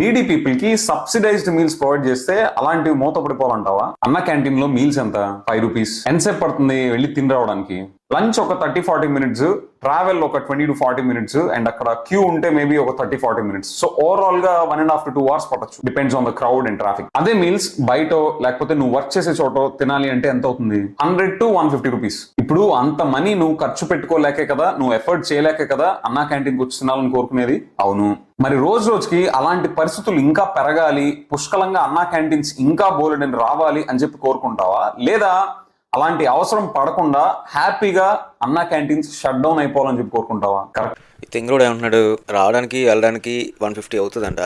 Needy పీపుల్కి subsidised meals provide చేస్తే అలాంటివి మూతపడిపోవాలంటావా? అన్న క్యాంటీన్లో మీల్స్ ఎంత? ఫైవ్ రూపీస్ ఎంతసేపు పడుతుంది వెళ్ళి తిని రావడానికి? లంచ్ ఒక థర్టీ ఫార్టీ మినిట్స్ ట్రావెల్ ఒక twenty to forty minutes and అక్కడ క్యూ ఉంటే మేబీ ఒక థర్టీ ఫార్టీ మినిట్స్ సో ఓవరాల్గా one and half to two hours పట్టచ్చు. Depends on the crowd and traffic అదే మీల్స్ బయట లేకపోతే నువ్వు వర్క్ చేసే చోట తినాలి అంటే ఎంత అవుతుంది? Hundred to one fifty rupees ఇప్పుడు అంత మనీ నువ్వు ఖర్చు పెట్టుకోలేకే కదా నువ్వు ఎఫర్ట్ చేయలేకే కదా అన్నా క్యాంటీన్ వచ్చి తినాలని కోరుకునేది? అవును. మరి రోజు రోజుకి అలాంటి పరిస్థితులు ఇంకా పెరగాలి పుష్కలంగా అన్నా క్యాంటీన్స్ ఇంకా బోలెడని రావాలి అని చెప్పి కోరుకుంటావా? లేదా అలాంటి అవసరం పడకుండా హ్యాపీగా అన్నా క్యాంటీన్స్ షట్ డౌన్ అయిపోవాలని చెప్పి కోరుకుంటావా? కరెక్ట్ ఈ ఏమంటున్నాడు? రావడానికి వెళ్ళడానికి వన్ ఫిఫ్టీ అవుతుందంట.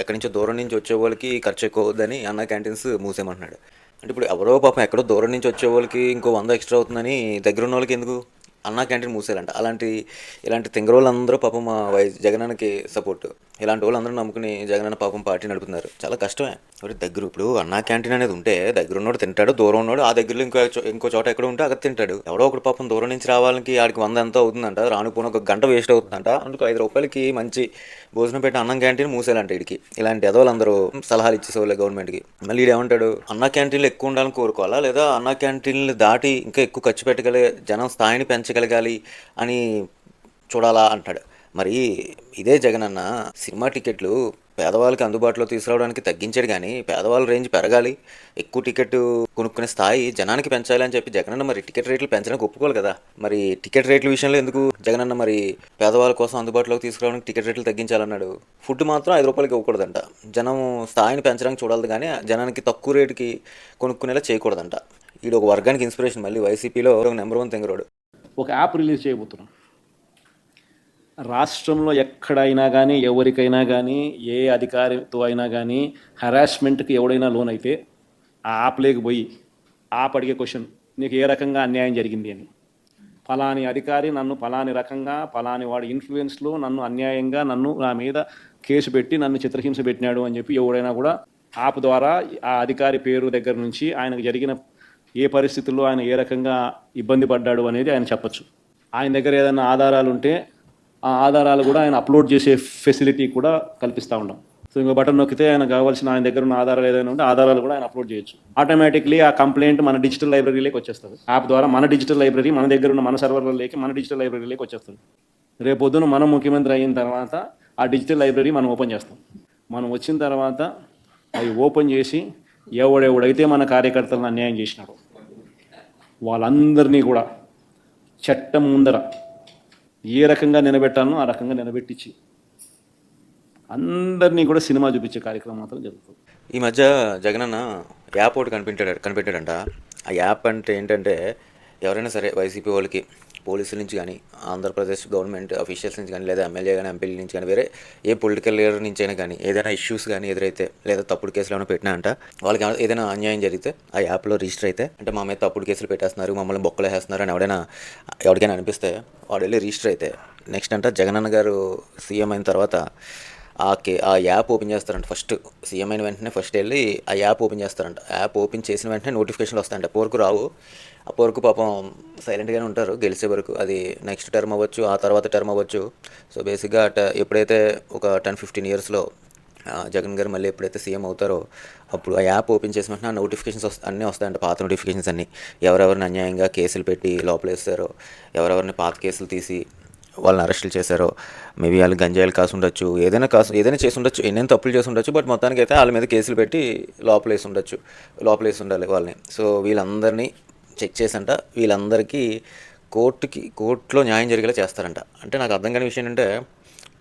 ఎక్కడి నుంచో దూరం నుంచి వచ్చే వాళ్ళకి ఖర్చు ఎక్కువ అవుద్దని అన్న క్యాంటీన్స్ మూసేయమంటున్నాడు. అంటే ఇప్పుడు ఎవరో పాపం ఎక్కడో దూరం నుంచి వచ్చే వాళ్ళకి ఇంకో వంద ఎక్స్ట్రా అవుతుందని దగ్గర ఉన్న వాళ్ళకి ఎందుకు? అన్నా క్యాంటీన్ మూసేయాలంట. అలాంటి ఇలాంటి తింగరోళ్ళందరూ పాపం మా వై జగనన్నకి సపోర్ట్. ఇలాంటి వాళ్ళందరూ నమ్ముకుని జగనన్న పాపం పార్టీ నడుపుతున్నారు. చాలా కష్టమే. మరి దగ్గర ఇప్పుడు అన్నా క్యాంటీన్ అనేది ఉంటే దగ్గర ఉన్నోడు తింటాడు దూరం ఉన్నోడు ఆ దగ్గరలో ఇంకో ఇంకో చోట ఎక్కడ ఉంటే అక్కడ తింటాడు. ఎవడో ఒకటి పాపం దూరం నుంచి రావాలకి ఆడికి వంద ఎంత అవుతుందంట రానుకుని ఒక గంట వేస్ట్ అవుతుందంట. అందుకు ఐదు రూపాయలకి మంచి భోజనం పెట్టి అన్నం క్యాంటీన్ మూసేయాలంట ఇడికి ఇలాంటి ఎదవలందరూ సలహాలు ఇచ్చేసేవాళ్ళు గవర్నమెంట్కి. మళ్ళీ ఏమంటాడు? అన్నా క్యాంటీన్లు ఎక్కువ ఉండాలని కోరుకోవాలా? లేదా అన్నా క్యాంటీన్లు దాటి ఇంకా ఎక్కువ ఖర్చు పెట్టగలిగే జనం స్థాయిని చేయగలగాలి అని చూడాలా అంటాడు. మరి ఇదే జగన్ అన్న సినిమా టికెట్లు పేదవాళ్ళకి అందుబాటులో తీసుకురావడానికి తగ్గించాడు కానీ పేదవాళ్ళ రేంజ్ పెరగాలి. ఎక్కువ టికెట్ కొనుక్కునే స్థాయి జనానికి పెంచాలి అని చెప్పి జగనన్న మరి టికెట్ రేట్లు పెంచడానికి ఒప్పుకోవాలి కదా. మరి టికెట్ రేట్ల విషయంలో ఎందుకు జగనన్న మరి పేదవాళ్ళ కోసం అందుబాటులోకి తీసుకురావడానికి టికెట్ రేట్లు తగ్గించాలన్నాడు? ఫుడ్ మాత్రం ఐదు రూపాయలకి ఇవ్వకూడదంట. జనం స్థాయిని పెంచడానికి చూడాలి కానీ జనానికి తక్కువ రేటుకి కొనుక్కునేలా చేయకూడదంట. ఈడు ఒక వర్గానికి ఇన్స్పిరేషన్ మళ్ళీ వైసీపీలో నెంబర్ వన్ తెంగరోడు. ఒక యాప్ రిలీజ్ చేయబోతున్నాం. రాష్ట్రంలో ఎక్కడైనా కానీ ఎవరికైనా కానీ ఏ అధికారితో అయినా కానీ హరాస్మెంట్కి ఎవడైనా లోన్ అయితే ఆ యాప్ లేకపోయి యాప్ అడిగే క్వశ్చన్ నీకు ఏ రకంగా అన్యాయం జరిగింది అని. ఫలాని అధికారి నన్ను ఫలాని రకంగా ఫలాని వాడి ఇన్ఫ్లుయెన్స్లో నన్ను అన్యాయంగా నన్ను నా మీద కేసు పెట్టి నన్ను చిత్రహింస పెట్టినాడు అని చెప్పి ఎవడైనా కూడా యాప్ ద్వారా ఆ అధికారి పేరు దగ్గర నుంచి ఆయనకు జరిగిన ఏ పరిస్థితుల్లో ఆయన ఏ రకంగా ఇబ్బంది పడ్డాడు అనేది ఆయన చెప్పచ్చు. ఆయన దగ్గర ఏదైనా ఆధారాలు ఉంటే ఆ ఆధారాలు కూడా ఆయన అప్లోడ్ చేసే ఫెసిలిటీ కూడా కల్పిస్తూ ఉన్నాం సో ఇంకో బటన్ నొక్కితే ఆయన కావాల్సిన ఆయన దగ్గర ఉన్న ఆధారాలు ఏదైనా ఉంటే ఆధారాలు కూడా ఆయన అప్లోడ్ చేయొచ్చు. ఆటోమేటిక్లీ ఆ కంప్లైంట్ మన డిజిటల్ లైబ్రరీలోకి వచ్చేస్తుంది. యాప్ ద్వారా మన డిజిటల్ లైబ్రరీ మన దగ్గర ఉన్న మన సర్వర్లలోకి మన డిజిటల్ లైబ్రరీలోకి వచ్చేస్తుంది. రేపు పొద్దున మనం ముఖ్యమంత్రి అయిన తర్వాత ఆ డిజిటల్ లైబ్రరీ మనం ఓపెన్ చేస్తాం. మనం వచ్చిన తర్వాత అవి ఓపెన్ చేసి ఎవడెవడైతే మన కార్యకర్తలను అన్యాయం చేసినాడో వాళ్ళందరినీ కూడా చట్టం ముందర ఏ రకంగా నిలబెట్టాలనో ఆ రకంగా నిలబెట్టించి అందరినీ కూడా సినిమా చూపించే కార్యక్రమం మాత్రం జరుగుతుంది. ఈ మధ్య జగనన్న యాప్ ఒకటి కనిపెట్టాడు కనిపెట్టాడంట. ఆ యాప్ అంటే ఏంటంటే ఎవరైనా సరే వైసీపీ వాళ్ళకి పోలీసుల నుంచి కానీ ఆంధ్రప్రదేశ్ గవర్నమెంట్ అఫీషియల్స్ నుంచి కానీ లేదా ఎమ్మెల్యే కానీ ఎంపీల నుంచి కానీ వేరే ఏ పొలిటికల్ లీడర్ నుంచి అయినా కానీ ఏదైనా ఇష్యూస్ కానీ ఎదురైతే లేదా తప్పుడు కేసులు ఏమైనా పెట్టినా అంట వాళ్ళకి ఏదైనా అన్యాయం జరిగితే ఆ యాప్లో రిజిస్టర్ అయితే అంటే మా మీద తప్పుడు కేసులు పెట్టేస్తున్నారు మమ్మల్ని బొక్కలు వేస్తున్నారు అని ఎవడైనా ఎవరికైనా అనిపిస్తే వాడు వెళ్ళి రిజిస్టర్ అయితే నెక్స్ట్ అంట జగనన్న గారు సీఎం అయిన తర్వాత ఆ కే ఆ యాప్ ఓపెన్ చేస్తారంట ఫస్ట్. సీఎం అయిన వెంటనే ఫస్ట్ వెళ్ళి ఆ యాప్ ఓపెన్ చేస్తారంట. యాప్ ఓపెన్ చేసిన వెంటనే నోటిఫికేషన్లు వస్తాయంట. పోరుకు రావు. ఆ పోరుకు పాపం సైలెంట్గానే ఉంటారు గెలిచే వరకు. అది నెక్స్ట్ టర్మ్ అవ్వచ్చు ఆ తర్వాత టర్మ్ అవ్వచ్చు. సో బేసిక్గా అట ఎప్పుడైతే ఒక టెన్ ఫిఫ్టీన్ ఇయర్స్లో జగన్ గారు మళ్ళీ ఎప్పుడైతే సీఎం అవుతారో అప్పుడు ఆ యాప్ ఓపెన్ చేసిన వెంటనే ఆ నోటిఫికేషన్స్ వస్తా అన్నీ వస్తాయంట పాత నోటిఫికేషన్స్ అన్నీ. ఎవరెవరిని అన్యాయంగా కేసులు పెట్టి లోపలేస్తారో ఎవరెవరిని పాత కేసులు తీసి వాళ్ళని అరెస్టులు చేశారో మేబీ వాళ్ళు గంజాయిలు కాసు ఉండొచ్చు ఏదైనా కాసు ఏదైనా చేసి ఉండొచ్చు ఎన్నైనా తప్పులు చేసి ఉండొచ్చు బట్ మొత్తానికి అయితే వాళ్ళ మీద కేసులు పెట్టి లోపలేసి ఉండొచ్చు లోపలేసి ఉండాలి వాళ్ళని. సో వీళ్ళందరినీ చెక్ చేసంట వీళ్ళందరికీ కోర్టుకి కోర్టులో న్యాయం జరిగేలా చేస్తారంట. అంటే నాకు అర్థం కాని విషయం ఏంటంటే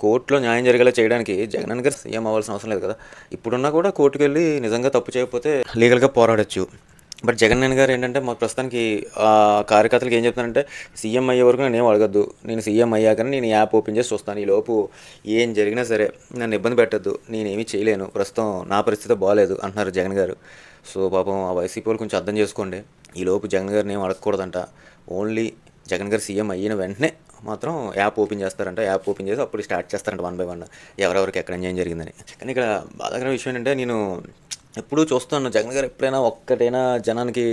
కోర్టులో న్యాయం జరిగేలా చేయడానికి జగన్ గారు సీఎం అవ్వాల్సిన అవసరం లేదు కదా. ఇప్పుడున్నా కూడా కోర్టుకు వెళ్ళి నిజంగా తప్పు చేయకపోతే లీగల్గా పోరాడొచ్చు. బట్ జగన్ గారు ఏంటంటే మా ప్రస్తుతానికి ఆ కార్యకర్తలకు ఏం చెప్తానంటే సీఎం అయ్యే వరకు నేను ఏం అడగద్దు. నేను సీఎం అయ్యాకనే నేను యాప్ ఓపెన్ చేసి చూస్తాను. ఈ లోపు ఏం జరిగినా సరే నన్ను ఇబ్బంది పెట్టద్దు. నేనేమీ చేయలేను. ప్రస్తుతం నా పరిస్థితి బాగాలేదు అంటున్నారు జగన్ గారు. సో పాపం ఆ వైసీపీ వాళ్ళు కొంచెం అర్థం చేసుకోండి. ఈ లోపు జగన్ గారిని ఏం అడగకూడదంట. ఓన్లీ జగన్ గారు సీఎం అయిన వెంటనే మాత్రం యాప్ ఓపెన్ చేస్తారంట. యాప్ ఓపెన్ చేసి అప్పుడు స్టార్ట్ చేస్తారంట వన్ బై వన్. ఎవరెవరికి ఎక్కడ ఏం జరిగిందని. కానీ ఇక్కడ బాధాకరమైన విషయం ఏంటంటే నేను ఎప్పుడూ చూస్తున్నాను. జగన్ గారు ఎప్పుడైనా ఒక్కటైనా జనానికి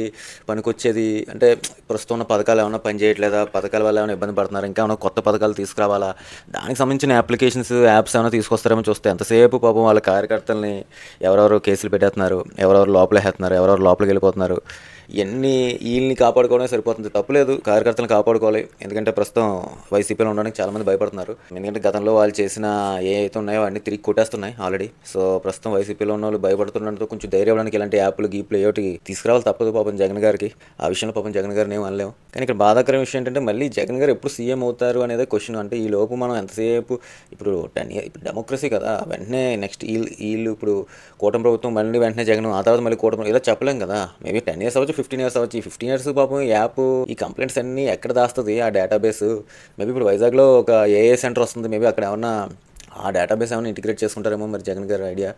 పనికొచ్చేది అంటే ప్రస్తుతం ఉన్న పథకాలు ఏమైనా పనిచేయట్లేదా పథకాల వల్ల ఏమైనా ఇబ్బంది పడుతున్నారు? ఇంకా ఏమైనా కొత్త పథకాలు తీసుకురావాలా? దానికి సంబంధించిన అప్లికేషన్స్ యాప్స్ ఏమైనా తీసుకొస్తారేమో చూస్తే ఎంతసేపు పాపం వాళ్ళ కార్యకర్తల్ని ఎవరెవరు కేసులు పెట్టేస్తున్నారు? ఎవరెవరు లోపల వేస్తున్నారు ఎవరెవరు లోపలికి వెళ్ళిపోతున్నారు? ఇవన్నీ వీళ్ళని కాపాడుకోవడమే సరిపోతుంది తప్పులేదు. కార్యకర్తలను కాపాడుకోవాలి. ఎందుకంటే ప్రస్తుతం వైసీపీలో ఉండడానికి చాలామంది భయపడుతున్నారు. ఎందుకంటే గతంలో వాళ్ళు చేసిన ఏ అయితే ఉన్నాయో అన్ని తిరిగి కొట్టేస్తున్నాయి ఆల్రెడీ సో ప్రస్తుతం వైసీపీలో ఉన్న వాళ్ళు భయపడుతున్నందుకు కొంచెం ధైర్యం ఇవ్వడానికి ఇలాంటి యాప్లు గీప్లు ఏమిటి తీసుకురావాలి తప్పదు పాపం జగన్ గారికి. ఆ విషయంలో పాపం జగన్ గారిని ఏం అనలేము. కానీ ఇక్కడ బాధాకరం విషయం ఏంటంటే మళ్ళీ జగన్ గారు ఎప్పుడు సీఎం అవుతారు అనేది క్వశ్చన్ అంటే ఈ లోపు మనం ఎంతసేపు ఇప్పుడు టెన్ ఇయర్ ఇప్పుడు డెమోక్రసీ కదా. వెంటనే నెక్స్ట్ వీళ్ళు వీళ్ళు ఇప్పుడు కూటమి ప్రభుత్వం మళ్ళీ వెంటనే జగన్ ఆ తర్వాత మళ్ళీ కూటమి ఇలా చెప్పలేం కదా. మేబీ టెన్ ఇయర్స్ అవ్వచ్చు ఫిఫ్టీన్ ఇయర్స్ అవ్వచ్చు. ఈ ఫిఫ్టీన్ ఇయర్స్ పాపం ఈ యాప్ ఈ కంప్లైంట్స్ అన్నీ ఎక్కడ దాస్తుంది? ఆ డేటాబేస్ మేబీ ఇప్పుడు వైజాగ్లో ఒక ఏఏ సెంటర్ వస్తుంది. మేబీ అక్కడ ఏమన్నా ఆ డేటాబేస్ ఏమైనా ఇంటిగ్రేట్ చేసుకుంటారేమో మరి జగన్ గారి ఐడియా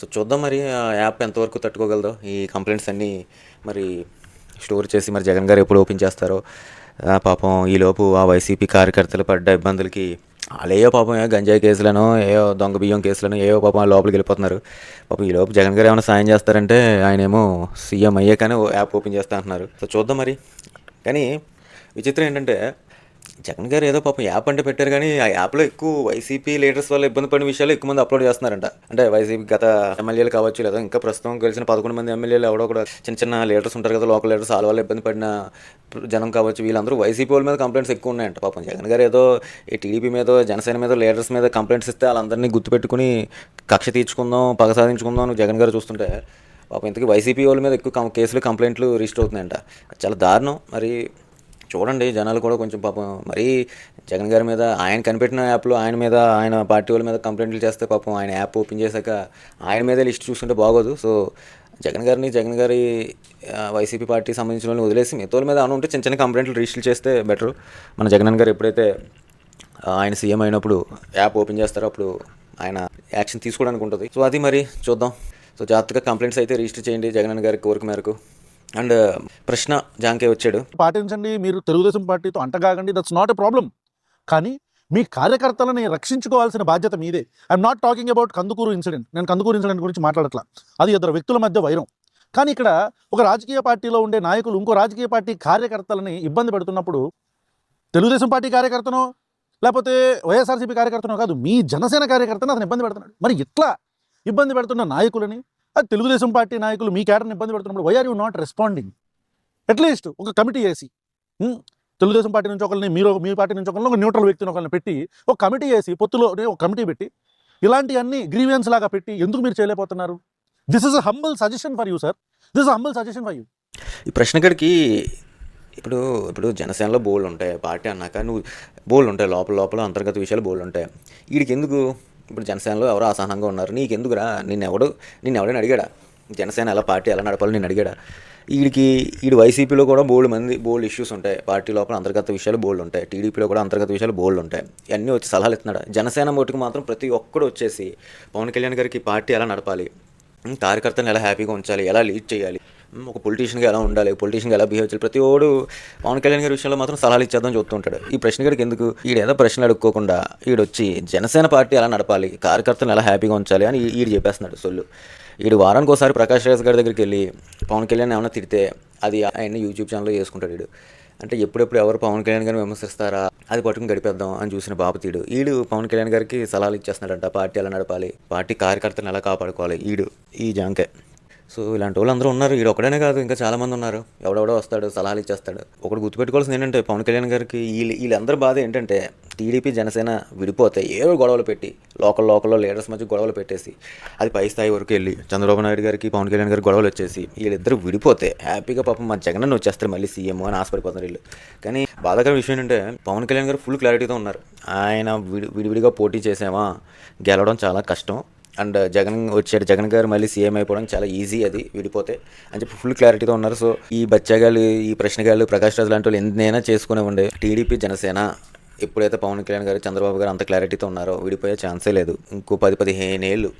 సో చూద్దాం మరి ఆ యాప్ ఎంతవరకు తట్టుకోగలదో ఈ కంప్లైంట్స్ అన్నీ మరి స్టోర్ చేసి మరి జగన్ గారు ఎప్పుడు ఓపెన్ చేస్తారో. పాపం ఈలోపు ఆ వైసీపీ కార్యకర్తలు పడ్డ ఇబ్బందులకి వాళ్ళేయో పాపం ఏ గంజాయి కేసులను ఏయో దొంగ బియ్యం కేసులను ఏవో పాపం లోపలికి వెళ్ళిపోతున్నారు. పాపం ఈ లోపు జగన్ గారు ఏమైనా సాయం చేస్తారంటే ఆయన ఏమో సీఎం అయ్యాకనే ఓ యాప్ ఓపెన్ చేస్తా అంటున్నారు. సో చూద్దాం మరి. కానీ విచిత్రం ఏంటంటే జగన్ గారు ఏదో పాపం యాప్ అంటే పెట్టారు కానీ ఆ యాప్లో ఎక్కువ వైసీపీ లీడర్స్ వల్ల ఇబ్బంది పడిన విషయాలు ఎక్కువ మంది అప్లోడ్ చేస్తున్నారంట. అంటే వైసీపీ గత ఎమ్మెల్యేలు కావచ్చు లేదా ఇంకా ప్రస్తుతం గెలిచిన పదకొండు మంది ఎమ్మెల్యేలు ఎవడో కూడా చిన్న చిన్న లీడర్స్ ఉంటారు కదా లోకల్ లీడర్స్ వాళ్ళ వల్ల ఇబ్బంది పడిన జనం కావచ్చు వీళ్ళందరూ వైసీపీ వాళ్ళ మీద కంప్లైంట్స్ ఎక్కువ ఉన్నాయంట పాపం. జగన్ గారు ఏదో ఈ టీడీపీ మీద జనసేన మీద లీడర్స్ మీద కంప్లైంట్స్ ఇస్తే వాళ్ళందరినీ గుర్తుపెట్టుకుని కక్ష తీర్చుకుందాం పగ సాధించుకుందాం జగన్ గారు చూస్తుంటే పాపం ఇంతకీ వైసీపీ వాళ్ళ మీద ఎక్కువ కేసులు కంప్లైంట్లు రిజిస్టర్ అవుతున్నాయంట. చాలా దారుణం. మరి చూడండి జనాలు కూడా కొంచెం పాపం మరీ జగన్ గారి మీద ఆయన కనిపెట్టిన యాప్లో ఆయన మీద ఆయన పార్టీ వాళ్ళ మీద కంప్లైంట్లు చేస్తే పాపం ఆయన యాప్ ఓపెన్ చేశాక ఆయన మీదే లిస్ట్ చూసుకుంటే బాగోదు. సో జగన్ గారిని జగన్ గారి వైసీపీ పార్టీ సంబంధించిన వాళ్ళని వదిలేసి మిగతా వాళ్ళ మీద అవును ఉంటే చిన్న చిన్న కంప్లైంట్లు రిజిస్టర్ చేస్తే బెటర్ మన జగన్ గారు ఎప్పుడైతే ఆయన సీఎం అయినప్పుడు యాప్ ఓపెన్ చేస్తారో అప్పుడు ఆయన యాక్షన్ తీసుకోవడానికి ఉంటుంది. సో అది మరి చూద్దాం. సో జాగ్రత్తగా కంప్లైంట్స్ అయితే రిజిస్టర్ చేయండి జగన్ గారి కోరిక మేరకు. అండ్ ప్రశ్న జాంకే వచ్చాడు. పాటించండి మీరు తెలుగుదేశం పార్టీతో అంటగాగండి దట్స్ నాట్ ఎ ప్రాబ్లం కానీ మీ కార్యకర్తలని రక్షించుకోవాల్సిన బాధ్యత మీదే. I'm not talking about Kandukur incident నేను కందుకూరు ఇన్సిడెంట్ గురించి మాట్లాడట్లా. అది ఇద్దరు వ్యక్తుల మధ్య వైరం. కానీ ఇక్కడ ఒక రాజకీయ పార్టీలో ఉండే నాయకులు ఇంకో రాజకీయ పార్టీ కార్యకర్తలని ఇబ్బంది పెడుతున్నప్పుడు తెలుగుదేశం పార్టీ కార్యకర్తనో లేకపోతే వైఎస్ఆర్సీపీ కార్యకర్తనో కాదు మీ జనసేన కార్యకర్తను అతను ఇబ్బంది పెడుతున్నాడు. మరి ఇట్లా ఇబ్బంది పెడుతున్న నాయకులని అది తెలుగుదేశం పార్టీ నాయకులు మీ కేటర్ని ఇబ్బంది పెడుతున్నప్పుడు why are you not responding at least ఒక కమిటీ వేసి తెలుగుదేశం పార్టీ నుంచి ఒకరిని మీరు మీ పార్టీ నుంచి ఒకరిని ఒక న్యూట్రల్ వ్యక్తిని ఒకరిని పెట్టి ఒక కమిటీ వేసి పొత్తులో ఒక కమిటీ పెట్టి ఇలాంటివన్నీ గ్రీవియన్స్ లాగా పెట్టి ఎందుకు మీరు చేయలేకపోతున్నారు? This is a humble suggestion for you sir this is humble suggestion for you ఈ ప్రశ్నకడికి ఇప్పుడు ఇప్పుడు జనసేనలో బోల్డ్ ఉంటాయి పార్టీ అన్నాక నువ్వు బోల్డ్ ఉంటాయి లోపల లోపల అంతర్గత విషయాలు బోల్డ్ ఉంటాయి. వీడికి ఎందుకు? ఇప్పుడు జనసేనలో ఎవరో అసహనంగా ఉన్నారు. నీకెందుకురా? నిన్న ఎవడు నిన్ను ఎవడైనా అడిగాడా? జనసేన ఎలా పార్టీ ఎలా నడపాలో నేను అడిగాడా? వీడికి వీడు వైసీపీలో కూడా బోల్డ్ మంది బోల్డ్ ఇష్యూస్ ఉంటాయి. పార్టీ లోపల అంతర్గత విషయాలు బోల్డ్ ఉంటాయి. టీడీపీలో కూడా అంతర్గత విషయాలు బోల్డ్ ఉంటాయి. ఇవన్నీ వచ్చి సలహాలు ఇస్తున్నాడు? జనసేన మటుకు మాత్రం ప్రతి ఒక్కడు వచ్చేసి పవన్ కళ్యాణ్ గారికి పార్టీ ఎలా నడపాలి? ఉమ్, కార్యకర్తలను ఎలా హ్యాపీగా ఉంచాలి? ఎలా లీడ్ చేయాలి? ఒక పొలిటీషియన్గా ఎలా ఉండాలి పొలిటీషియన్గా ఎలా బిహేవ్ చేయాలి ప్రతి ఓడు పవన్ కళ్యాణ్ గారి విషయంలో మాత్రం సలహాలు ఇచ్చేద్దాం చూస్తుంటాడు. ఈ ప్రశ్న గడికి ఎందుకు? ఈడేదో ప్రశ్నలు అడుక్కోకుండా ఈడొచ్చి జనసేన పార్టీ ఎలా నడపాలి కార్యకర్తలను ఎలా హ్యాపీగా ఉంచాలి అని ఈడు చెప్పేస్తున్నాడు సొల్లు. ఈడు వారానికి ఒకసారి ప్రకాష్ రాజ్ గారి దగ్గరికి వెళ్ళి పవన్ కళ్యాణ్ ఏమైనా తిడితే అది ఆయన యూట్యూబ్ ఛానల్లో చేసుకుంటాడు వీడు అంటే ఎప్పుడెప్పుడు ఎవరు పవన్ కళ్యాణ్ గారిని విమర్శిస్తారా అది పట్టుకుని గడిపేద్దాం అని చూసిన బాపతీడు ఈడు పవన్ కళ్యాణ్ గారికి సలహాలు ఇచ్చేస్తున్నాడంట పార్టీ ఎలా నడపాలి పార్టీ కార్యకర్తలను ఎలా కాపాడుకోవాలి ఈడు ఈ జాంకే. సో ఇలాంటి వాళ్ళు అందరూ ఉన్నారు. ఈడు ఒకడనే కాదు ఇంకా చాలామంది ఉన్నారు. ఎవడెవడో వస్తాడు సలహాలు ఇచ్చేస్తాడు. ఒకటి గుర్తుపెట్టుకోవాల్సింది ఏంటంటే పవన్ కళ్యాణ్ గారికి వీళ్ళు వీళ్ళందరి బాధ ఏంటంటే టీడీపీ జనసేన విడిపోతే ఏవో గొడవలు పెట్టి లోకల్ లోకల్లో లీడర్స్ మధ్య గొడవలు పెట్టేసి అది పై స్థాయి వరకు వెళ్ళి చంద్రబాబు నాయుడు గారికి పవన్ కళ్యాణ్ గారికి గొడవలు వచ్చేసి వీళ్ళిద్దరు విడిపోతే హ్యాపీగా పాపం మా జగన్ వచ్చేస్తారు మళ్ళీ సీఎం అని ఆశపడిపోతున్నారు వీళ్ళు. కానీ బాధాకర విషయం ఏంటంటే పవన్ కళ్యాణ్ గారు ఫుల్ క్లారిటీతో ఉన్నారు. ఆయన విడి విడివిడిగా పోటీ చేసామా? గెలవడం చాలా కష్టం. అండ్ జగన్ వచ్చాడు జగన్ గారు మళ్ళీ సీఎం అయిపోవడం చాలా ఈజీ అది విడిపోతే అని చెప్పి ఫుల్ క్లారిటీతో ఉన్నారు. సో ఈ బచ్చగాళ్ళు ఈ ప్రశ్నగాళ్ళు ప్రకాష్ రాజు లాంటి వాళ్ళు ఎన్నైనా చేసుకునే ఉండే. టీడీపీ జనసేన ఎప్పుడైతే పవన్ కళ్యాణ్ గారు చంద్రబాబు గారు అంత క్లారిటీతో ఉన్నారో విడిపోయే ఛాన్సే లేదు. ఇంకో పది పదిహేను ఏళ్ళు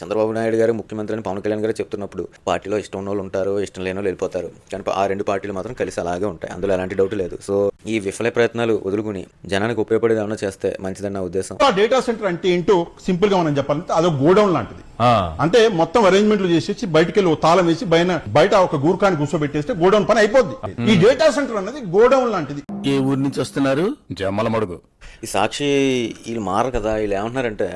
చంద్రబాబు నాయుడు గారు ముఖ్యమంత్రి అని పవన్ కళ్యాణ్ గారు చెప్తున్నప్పుడు పార్టీలో ఇష్టం ఉన్న వాళ్ళు ఉంటారు ఇష్టం లేని వాళ్ళు వెళ్ళిపోతారు. కానీ ఆ రెండు పార్టీలు మాత్రం కలిసి అలాగే ఉంటాయి. అందులో ఎలాంటి డౌట్ లేదు. సో ఈ విఫల ప్రయత్నాలు వదులుకుని జనానికి ఉపయోగపడేది ఏమన్నా చేస్తే మంచిదని నా ఉద్దేశం. ఆ డేటా సెంటర్ అంటే ఏంటో సింపుల్గా మనం చెప్పాలంటే అదొక గోడౌన్ లాంటిది. అంటే మొత్తం అరేంజ్మెంట్లు చేసేసి బయటికి వెళ్ళి తాళం వేసి బయట బయట ఒక గూర్ఖాన్ని కూర్చోబెట్టేస్తే గోడౌన్ పని అయిపోద్ది. ఈ డేటా సెంటర్ అనేది గోడౌన్ లాంటిది. ఏ ఊరు నుంచి వస్తున్నారు? జమ్మల మడుగు ఈ సాక్షి వీళ్ళు మారరు కదా వీళ్ళు ఏమంటున్నారంటే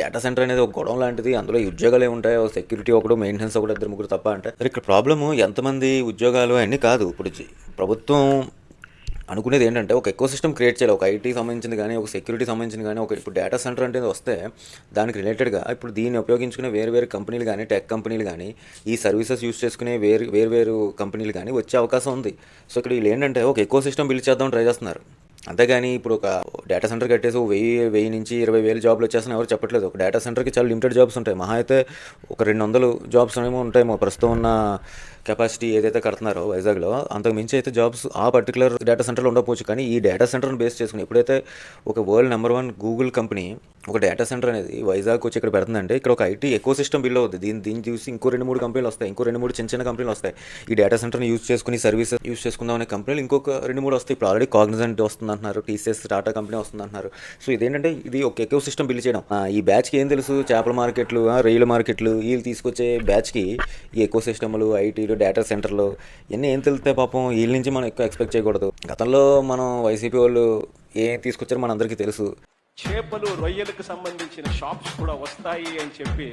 డేటా సెంటర్ అనేది ఒక గొడవ లాంటిది. అందులో ఉద్యోగాలు ఉంటాయి ఒక సెక్యూరిటీ ఒకడు మెయింటెనెన్స్ ఒకటి ఇద్దరు ముగ్గురు తప్ప అంటే. ఇక్కడ ప్రాబ్లము ఎంతమంది ఉద్యోగాలు అన్నీ కాదు. ఇప్పుడు ప్రభుత్వం అనుకునేది ఏంటంటే ఒక ఎక్కువ సిస్టమ్ క్రియేట్ చేయాలి. ఒక ఐటీ సంబంధించింది కానీ ఒక సెక్యూరిటీ సంబంధించింది కానీ ఒక ఇప్పుడు డేటా సెంటర్ అంటే వస్తే దానికి రిలేటెడ్గా ఇప్పుడు దీన్ని ఉపయోగించుకునే వేరు వేరు కంపెనీలు కానీ టెక్ కంపెనీలు కానీ ఈ సర్వీసెస్ యూస్ చేసుకునే వేరు వేరు వేరు కంపెనీలు కానీ వచ్చే అవకాశం ఉంది. సో ఇక్కడ వీళ్ళు ఏంటంటే ఒక ఎక్కువ సిస్టమ్ బిల్డ్ చేద్దాం ట్రై చేస్తున్నారు. అంతేగాని ఇప్పుడు ఒక డేటా సెంటర్ కట్టేసి వెయ్యి వెయ్యి నుంచి ఇరవై వేలు జాబ్లు వచ్చేసిన ఎవరు చెప్పట్లేదు. ఒక డేటా సెంటర్కి చాలా లిమిటెడ్ జాబ్స్ ఉంటాయి. మహా అయితే ఒక రెండు వందలు జాబ్స్ ఏమో ఉంటాయేమో. ప్రస్తుతం ఉన్న కెపాసిటీ ఏదైతే కడుతున్నారో వైజాగ్లో అంతకు మించి అయితే జాబ్స్ ఆ పర్టికులర్ డేటా సెంటర్లో ఉండకపోవచ్చు. కానీ ఈ డేటా సెంటర్ని బేస్ చేసుకుని ఎప్పుడైతే ఒక world number one Google company ఒక డేటా సెంటర్ అనేది వైజాగ్ వచ్చి ఇక్కడ పెడుతుందంటే ఇక్కడ ఒక ఐటీ ఎక్కువ సిస్టమ్ బిల్ అవుతుంది దీని దీన్ని చూసి ఇంకో రెండు మూడు కంపెనీలు వస్తాయి. ఇంకో రెండు మూడు చిన్న చిన్న కంపెనీలు వస్తాయి. ఈ డేటా సెంటర్ని యూజ్ చేసుకుని సర్వీసెస్ యూజ్ చేసుకుందాం అనే కంపెనీలు ఇంకొక రెండు మూడు వస్తాయి. ఇప్పుడు ఆల్రెడీ కాగ్నిజెంట్ వస్తుంది అంటున్నారు టీసీఎస్ టాటా కంపెనీ వస్తుంది అంటున్నారు. సో ఇదేంటంటే ఇది ఒక ఎక్కువ సిస్టమ్ బిల్ చేయడం. ఆ, ఈ బ్యాచ్కి ఏం తెలుసు? చేపల మార్కెట్లు రైలు రొయ్యల మార్కెట్లు వీళ్ళు తీసుకొచ్చే బ్యాచ్కి ఈ ఎక్కువ సిస్టమ్లు ఐటీలు డేటా సెంటర్లు ఇవన్నీ ఏం తెలుస్తాయి పాపం వీళ్ళ నుంచి మనం ఎక్కువ ఎక్స్పెక్ట్ చేయకూడదు. గతంలో మనం వైసీపీ వాళ్ళు ఏం తీసుకొచ్చారో మనందరికీ తెలుసు. చేపలు రొయ్యలకు సంబంధించిన షాప్స్ కూడా వస్తాయి అని చెప్పి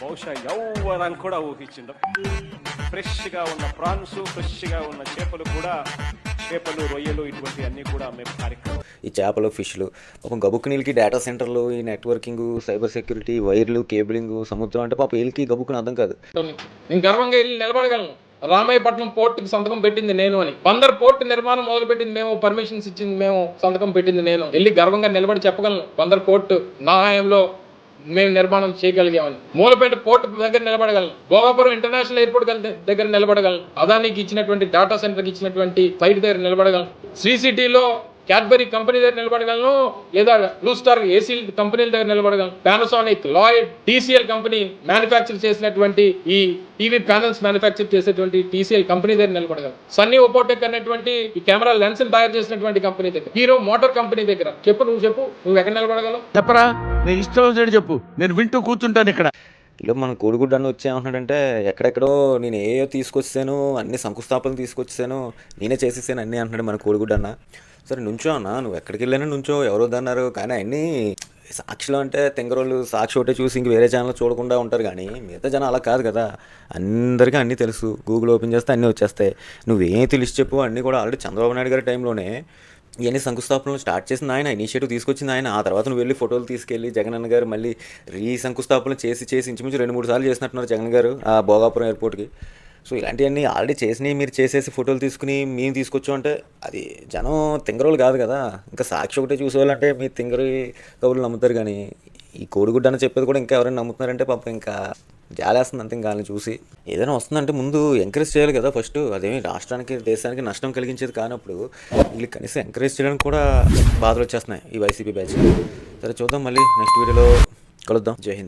బహుశా ఎవరని కూడా ఊహించిండం ఫ్రెష్గా ఉన్న ప్రాన్స్ ఫ్రెష్గా ఉన్న చేపలు కూడా చేపలు రొయ్యలు ఇటువంటి అన్ని కూడా మేము కార్యక్రమం. ఈ చేపలు ఫిష్లు పాపం గబుక్ నీళ్ళకి డేటా సెంటర్లు ఈ నెట్వర్కింగ్ సైబర్ సెక్యూరిటీ వైర్లు కేబులింగ్ సముద్రం అంటే పాపం వీళ్ళకి గబుక్కుని అర్థం కాదు. నేను గర్వంగా వెళ్ళి నిలబడగలను. రామాయపట్నం పోర్టుకి సంతకం పెట్టింది నేను అని. బందర్ పోర్టు నిర్మాణం మొదలు పెట్టింది మేము పర్మిషన్స్ ఇచ్చింది మేము సంతకం పెట్టింది నేను. వెళ్ళి గర్వంగా నిలబడి చెప్పగలను. బందర్ పోర్టు నా హయాంలో మేము నిర్మాణం చేయగలిగామని. మూలపేట పోర్టు దగ్గర నిలబడగలం భోగాపురం ఇంటర్నేషనల్ ఎయిర్పోర్ట్ దగ్గర నిలబడగలం అదానికి ఇచ్చినటువంటి డాటా సెంటర్కి ఇచ్చినటువంటి సైట్ దగ్గర నిలబడగలం శ్రీ సిటీలో క్యాడ్బరీ కంపెనీ దగ్గర నిలబడగలను లేదా బ్లూ స్టార్ ఏసీ కంపెనీల దగ్గర నిలబడగలను. Panasonic Lloyd TCL company manufacture చేసినటువంటి ఈ టీవీ ప్యానల్స్ మ్యానుఫ్యాక్చర్ చేసేటువంటి టీసీఎల్ కంపెనీ దగ్గర నిలబడగలను. సన్నీ ఓపోటెక్ అనేటువంటి ఈ కెమెరా లెన్స్ తయారు చేసినటువంటి కంపెనీ దగ్గర. హీరో మోటార్ కంపెనీ దగ్గర. చెప్పు నువ్వు చెప్పు నువ్వు ఎక్కడ నిలబడగలవు? చెప్పరా నేను ఇష్టం వచ్చినట్టు చెప్పు. నేను వింటూ కూర్చుంటాను ఇక్కడ. ఇలా మన కోడిగుడ్డు అన్న వచ్చి ఏమంటున్నాడంటే ఎక్కడెక్కడో నేను ఏయో తీసుకొచ్చాను అన్ని శంకుస్థాపనలు తీసుకొచ్చాను నేనే చేసేసాను అన్నీ అంటున్నాడు మన కోడిగుడ్డు అన్న. సరే నుంచో అన్న. నువ్వు ఎక్కడికి వెళ్ళినా నుంచో. ఎవరో అన్నారు కానీ అన్నీ సాక్షిలో అంటే తెంగరోళ్ళు సాక్షి ఒకటే చూసి ఇంక వేరే ఛానల్ చూడకుండా ఉంటారు. కానీ మిగతా జనం అలా కాదు కదా. అందరికీ అన్నీ తెలుసు. గూగుల్ ఓపెన్ చేస్తే అన్నీ వచ్చేస్తాయి. నువ్వేం తెలిసి చెప్పు. అన్నీ కూడా ఆల్రెడీ చంద్రబాబు నాయుడు గారి టైంలోనే ఇవన్నీ శంకుస్థాపనలు స్టార్ట్ చేసింది ఆయన ఇనిషియేటివ్ తీసుకొచ్చింది ఆయన. ఆ తర్వాత నువ్వు వెళ్ళి ఫోటోలు తీసుకెళ్ళి జగన్ అన్న గారు మళ్ళీ రీ శంకుస్థాపన చేసి చేసి ఇంచుమించు రెండు మూడు సార్లు చేసినట్టున్నారు జగన్ గారు ఆ భోగాపురం ఎయిర్పోర్ట్కి సో ఇలాంటివన్నీ ఆల్రెడీ చేసినవి మీరు చేసేసి ఫోటోలు తీసుకుని మేము తీసుకొచ్చాం అంటే అది జనం తింగరోలు కాదు కదా. ఇంకా సాక్షి ఒకటే చూసేవాళ్ళంటే మీ తింగరి కబుర్లు నమ్ముతారు కానీ ఈ కోడిగుడ్డ అని చెప్పేది కూడా ఇంకా ఎవరైనా నమ్ముతున్నారంటే పాపం ఇంకా జాలేస్తుంది అంతే ఇంకా వాళ్ళని చూసి. ఏదైనా వస్తుందంటే ముందు ఎంకరేజ్ చేయాలి కదా ఫస్ట్ అదేమి రాష్ట్రానికి దేశానికి నష్టం కలిగించేది కానప్పుడు వీళ్ళు కనీసం ఎంకరేజ్ చేయడానికి కూడా బాధలు వచ్చేస్తున్నాయి ఈ వైసీపీ బ్యాచ్ సరే చూద్దాం మళ్ళీ నెక్స్ట్ వీడియోలో కలుద్దాం. జై హింద్.